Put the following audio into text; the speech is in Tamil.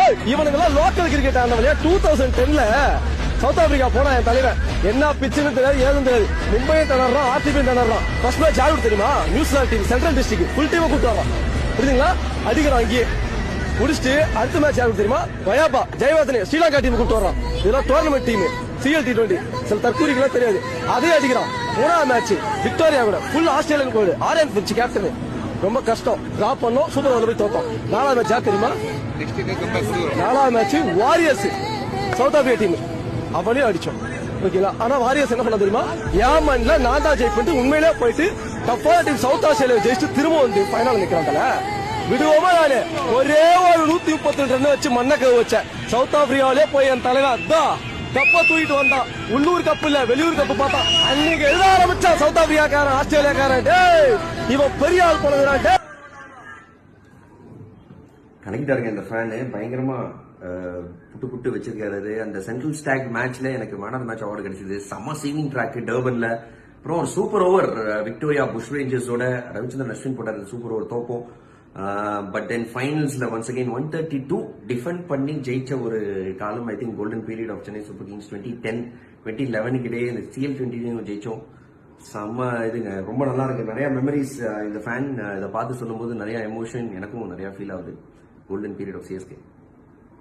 ஏய், இவனுங்கெல்லாம் லோக்கல் கிரிக்கெட் ஆனவங்க. டூ தௌசண்ட் டென்ல சவுத் ஆப்பிரிக்கா போனா என் தலைவன். என்ன பிச்சுன்னு தெரியாது ஏதும் தெரியாது. மும்பையை திணறான் ஆர்டிபியும் திணறான். ஃபர்ஸ்ட் மேட்ச் யாரு தெரியுமா? New Zealand team central district full டீமை கூட்டு வரோம் புரியுதுங்களா? அடிக்கிறோம் அங்கேயே முடிச்சுட்டு அடுத்த மேட்ச் யாருக்கு தெரியுமா? வயாபா ஜெயவாதனே ஸ்ரீலங்கா டீம் கூட்டு வரோம் இதெல்லாம் tournament team CL T twenty சில தற்கூரிக்கெல்லாம் தெரியாது. அதே அடிக்கிறான். மூணாவது மேட்ச் விக்டோரியா கூட. ஃபுல் ஆஸ்திரேலியன் கோடு. ஆரியன் பிரிச்சு கேப்டன் ரொம்ப கஷ்டம். டிராப் பண்ணோம் சூப்பர் ஓவர் போய் தோத்தோம். நாலாவது மேட்ச் யார் தெரியுமா? நாலாவது match Warriors South Africa team அவனையும் அடிச்சோம். ஓகேங்களா ஆனா வாரியர்ஸ் என்ன பண்ண தெரியுமா? ஏமன்ல நான் தான் ஜெயிப்பிட்டு உண்மையிலே போயிட்டு டஃபான டீம் சவுத் ஆஸ்திரேலியா ஜெயிச்சு திரும்ப வந்து ஃபைனல் நிக்கிறாங்கல்ல? விடுவோமா நானு? ஒரே ஒரு நூத்தி முப்பத்தி ரெண்டு ரன் வச்சு மண்ணக்க வச்சேன் சவுத் ஆப்பிரிக்காவிலே போய் என் தலைவர் அதான் கப்ப தூக்கிட்டு வந்தான் உள்ளூர் கப்பு இல்ல வெளியூர் கப்பு பார்த்தா. அன்னைக்கு எழுத ஆரம்பிச்சான் சவுத் ஆப்பிரிக்காக்காரன் ஆஸ்திரேலியாக்காரன். டேய் இவன் பெரிய ஆள் போனதுடா டேய். கனெக்டாருங்க இந்த ஃபேனு பயங்கரமா புட்டு புட்டு வச்சிருக்காரு. அந்த சென்ட்ரல் ஸ்டாக் மேட்ச்ல எனக்கு மேன் ஆஃப் மேட்ச் அவார்டு கிடைச்சது. செம்ம சீவிங் ட்ராக் டர்பன்ல. அப்புறம் ஒரு சூப்பர் ஓவர் விக்டோரியா புஷ் ரேஞ்சர்ஸோட ரவிச்சந்திரன் அஸ்வின் போட்டார். சூப்பர் ஓவர் தோப்போம். But then ஃபைனல்ஸ்ல once again one thirty two defend பண்ணி ஜெயிச்ச ஒரு காலம் I think golden period of Chennai Super Kings twenty ten twenty லெவனுக்கு இடையே இந்த சிஎல் டுவெண்ட்டி ஜெயிச்சோம். செம்ம இதுங்க. ரொம்ப நல்லா இருக்கு. நிறைய மெமரிஸ் இந்த ஃபேன் இதை பார்த்து சொல்லும்போது நிறைய எமோஷன் எனக்கும் நிறைய ஃபீல் ஆகுது. Golden period of CSK